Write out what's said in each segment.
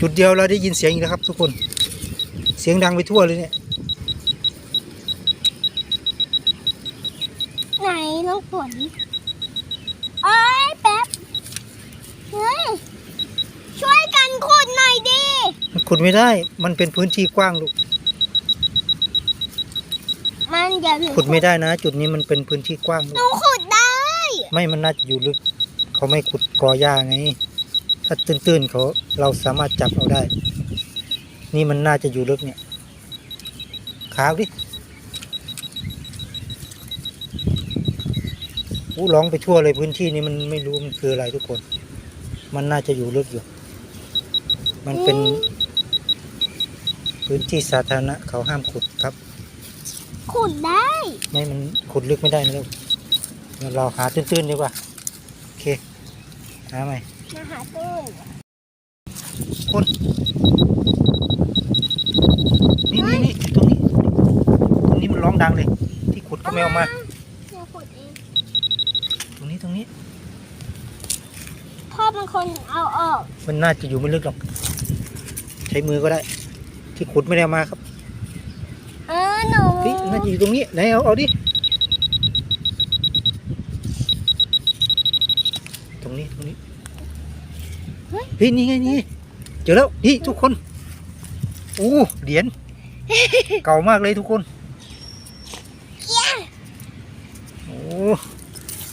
จุดเดียวเราได้ยินเสียงอีกแล้วครับ ทุกคน เสียงดังไปทั่วเลยเนี่ยไหนน้องฝนเอ้ยแป๊บเฮ้ยช่วยกันขุดหน่อยดิมันขุดไม่ได้ มันเป็นพื้นที่กว้างลูก มันอย่าถึงขุดไม่ได้นะ จุดนี้มันเป็นพื้นที่กว้างลูหกนูขุดได้ ไม่มันน่าจะอยู่ลึก เขาไม่ขุดกอหญ้าไง ถ้าตื้นๆเขาเราสามารถจับเอาได้ นี่มันน่าจะอยู่ลึกเนี่ยขาวดิอู้ร้องไปทั่วเลยพื้นที่นี้มันไม่รู้มันคืออะไรทุกคน มันน่าจะอยู่ลึกอยู่ มันเป็นพื้นที่สาธารณะเขาห้ามขุดครับ ขุดได้ ไม่มันขุดลึกไม่ได้นะลูกเดี๋ยวเราหาตื้นๆดีกว่า โอเค หาใหม่ มาหาตื้นคนนี่นี่นี่ตรงนี้ ตรงนี้มันร้องดังเลย ที่ขุดก็ไม่เอามาเดี๋ยวขุดเองตรงนี้ตรงนี้ พ่อเป็นคนเอาออก มันน่าจะอยู่ไม่ลึกหรอก ใช้มือก็ได้ ที่ขุดไม่ได้เอามาครับเออหนูเฮ้ยน่าจะอยู่ตรงนี้ไหนเอาเอาดิ ตรงนี้ตรงนี้ เฮ้ยนี่ไงนี่ไงเจอแล้วนี่ทุกคนอู้เหรียญเก่ามากเลยทุกคนโอ้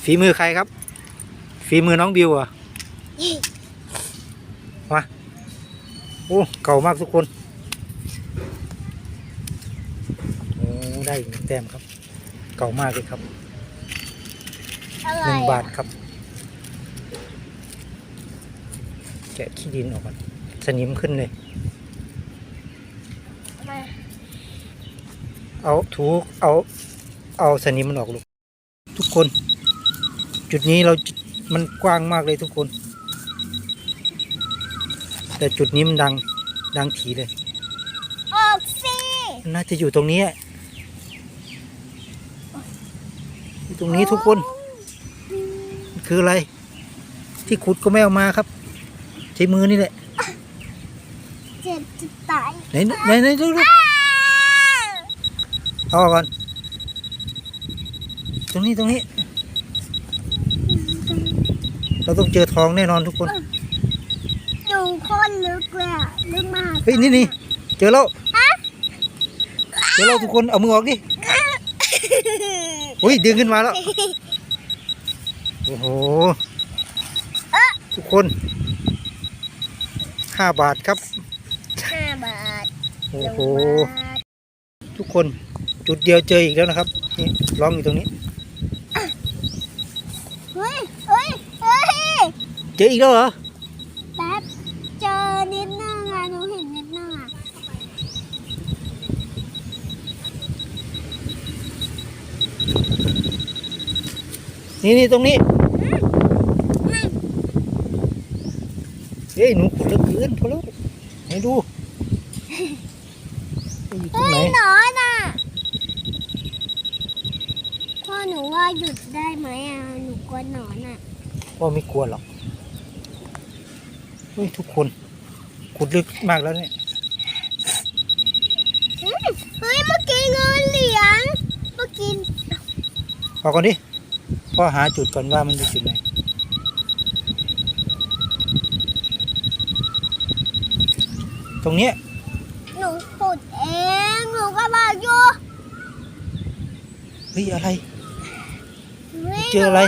ฝีมือใครครับ ฝีมือน้องบิวเหรอะมาโอ้เก่ามากทุกคนโอ้ได้อีกหนึ่งแต้มครับ เก่ามากเลยครับอะไรหนึ่งอะบาทครับ แกะขี้ดินออกก่อนสนิมขึ้นเลย มาเอาถูเอาเอาสนิมมันออกลูกทุกคน จุดนี้เรามันกว้างมากเลยทุกคน แต่จุดนี้มันดังดังถีเลย ออกสิมันน่าจะอยู่ตรงนี้อะอยู่ตรงนี้ทุกคนมันคืออะไร ที่ขุดก็ไม่เอามาครับ ใช้มือนี่แหละเจ็บจะตายไหนไหนไหนดูดูเอาออกก่อน ตรงนี้ตรงนี้ เราต้องเจอทองแน่นอนทุกคนอยู่โคตรลึกเลยอะลึกมากเฮ้ยนี่นี่เจอแล้วเจอแล้วทุกคนเอามือออกดิอุ้ยดึงขึ้นมาแล้ว โอ้โห ทุกคน ห้าบาทครับห้าบาทโอ้โหนึ่งบาททุกคนจุดเดียวเจออีกแล้วนะครับนี่ล้อมอยู่ตรงนี้เฮ้ยเฮ้ยเฮ้ยเจออีกแล้วเหรอแป๊บเจอนิดนึงอะหนูเห็นนิดนึงอะนี่นี่ตรงนี้ เฮ้ยหนูขุดแล้วเกินพอแล้วไหนดูอยู่ตรงเฮ้ยไหนหนอนอะพ่อหนูว่าหยุดได้ไหมอะหนูกลัวหนอนอะพ่อไม่กลัวหรอกเฮ้ยทุกคน ขุดลึกมากแล้วเนี่ยอืมเฮ้ยเมื่อกี้เงินเหรียญเมื่อกี้เอาก่อนดิพ่อหาจุดก่อนว่ามันอยู่จุดไหนต รงเนี้ยหนูขุดเองหนูก็บอกอยู่เฮ้ยอะไรฮ้ยเจออะไร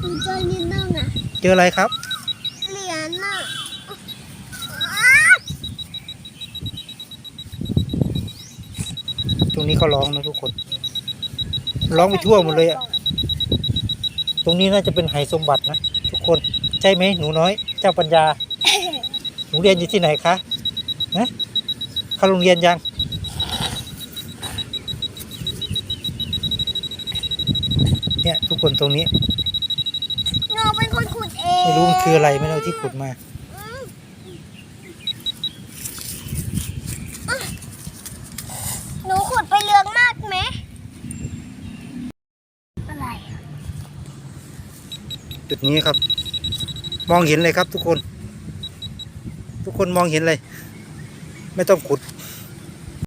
หนูเจอนิดนึงอะเจออะไรครับเหรียญอะตรงนี้เขาร้องนะทุกคนร้องไปทั่วหมดเลยอะตรงนี้น่าจะเป็นไหสมบัตินะทุกคนใช่ไหมหนูน้อย เจ้าปัญญาห นูเรียนอยู่ที่ไหนคะนะเข้าโรงเรียนยัง เนี่ยทุกคนตรงนี้หนูเป็นคนขุดเองไม่รู้มันคืออะไรไม่รู้ที่ขุดมาหนูขุดไปเรืองมากไหมอะไรอะจุดนี้ครับ มองเห็นเลยครับทุกคนทุก คนมองเห็นเลย ไม่ต้องขุด